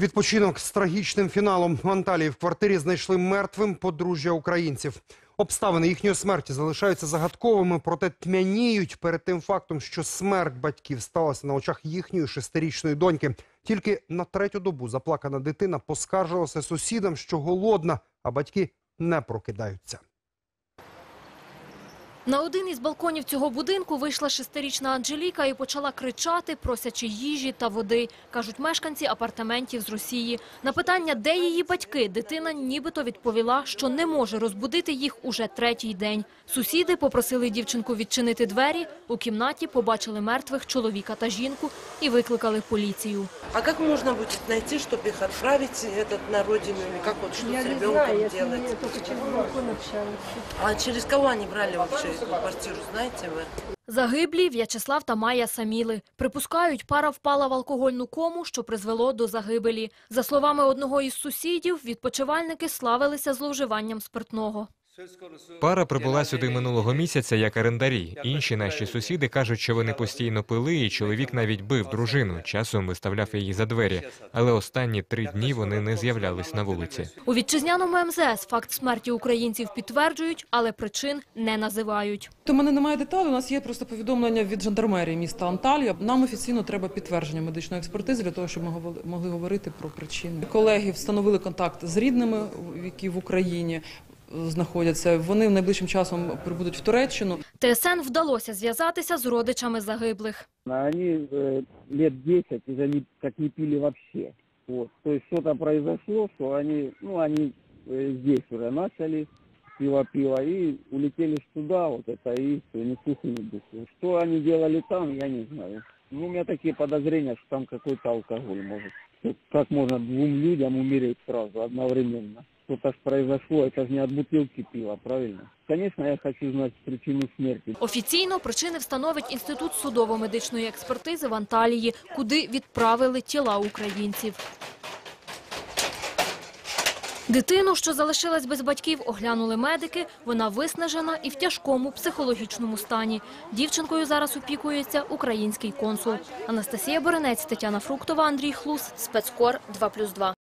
Відпочинок з трагічним фіналом в Анталії в квартирі знайшли мертвим подружжя українців. Обставини їхньої смерті залишаються загадковими, проте тьмяніють перед тим фактом, що смерть батьків сталася на очах їхньої шестирічної доньки. Тільки на третю добу заплакана дитина поскаржилася сусідам, що голодна, а батьки не прокидаються. На один із балконів цього будинку вийшла шестирічна Анжеліка і почала кричати, просячи їжі та води, кажуть мешканці апартаментів з Росії. На питання, де її батьки, дитина нібито відповіла, що не може розбудити їх уже третій день. Сусіди попросили дівчинку відчинити двері. У кімнаті побачили мертвих чоловіка та жінку і викликали поліцію. А как можно будет найти, чтобы их отправить этот, на родину? Или как вот что Я с не ребенком знаю, я с делать? ними только через балкон общалась. А через кого они брали вообще эту Квартиру, знаєте ви. Загиблі В'ячеслав та Майя Саміли. Припускають, пара впала в алкогольну кому, що призвело до загибелі. За словами одного із сусідів, відпочивальники славилися зловживанням спиртного. Пара прибула сюди минулого місяця як орендарі. Інші наші сусіди кажуть, що вони постійно пили, і чоловік навіть бив дружину. Часом виставляв її за двері. Але останні три дні вони не з'являлись на вулиці. У вітчизняному МЗС факт смерті українців підтверджують, але причин не називають. У мене немає деталей. У нас є просто повідомлення від жандармерії міста Анталія. Нам офіційно треба підтвердження медичної експертизи для того, щоб ми могли говорити про причини. Колеги встановили контакт з рідними, які в Україні знаходяться. Вони найближчим часом прибудуть в Туреччину. ТСН вдалося зв'язатися з родичами загиблих. Они э, лет 10 уже не, как не пили вообще. Вот. То есть что-то произошло, что они, ну, они э, здесь уже начали пиво-пиво и улетели ж туда, вот это, и все, ни слуху, ни духу. Что они делали там, я не знаю. Ну, у меня такие подозрения, что там какой-то алкоголь может. Как можно двум людям умереть сразу, одновременно? Что-то ж произошло, это же не от бутылки пива, правильно? Звісно, я хочу знати причину смерті. Офіційно причини встановить Інститут судово-медичної експертизи в Анталії, куди відправили тіла українців. Дитину, що залишилась без батьків, оглянули медики. Вона виснажена і в тяжкому психологічному стані. Дівчинкою зараз опікується український консул. Анастасія Боренець, Тетяна Фруктова, Андрій Хлус, Спецкор 2+,2.